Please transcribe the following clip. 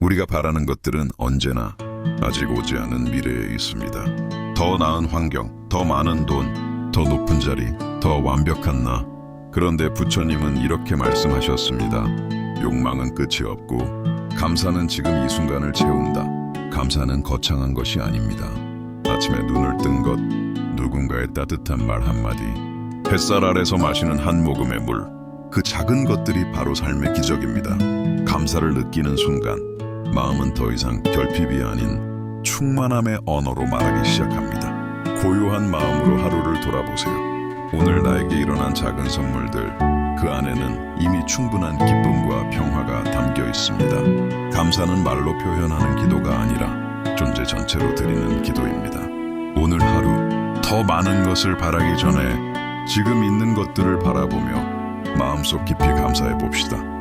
우리가 바라는 것들은 언제나 아직 오지 않은 미래에 있습니다. 더 나은 환경, 더 많은 돈, 더 높은 자리, 더 완벽한 나. 그런데 부처님은 이렇게 말씀하셨습니다. 욕망은 끝이 없고 감사는 지금 이 순간을 채운다. 감사는 거창한 것이 아닙니다. 아침에 눈을 뜬 것, 누군가의 따뜻한 말 한마디, 햇살 아래서 마시는 한 모금의 물, 그 작은 것들이 바로 삶의 기적입니다. 감사를 느끼는 순간, 마음은 더 이상 결핍이 아닌 충만함의 언어로 말하기 시작합니다. 고요한 마음으로 하루를 돌아보세요. 오늘 나에게 일어난 작은 선물들, 그 안에는 이미 충분한 기쁨과 평화가 담겨 있습니다. 감사는 말로 표현하는 기도가 아니라 존재 전체로 드리는 기도입니다. 오늘 하루 더 많은 것을 바라기 전에 지금 있는 것들을 바라보며 마음속 깊이 감사해 봅시다.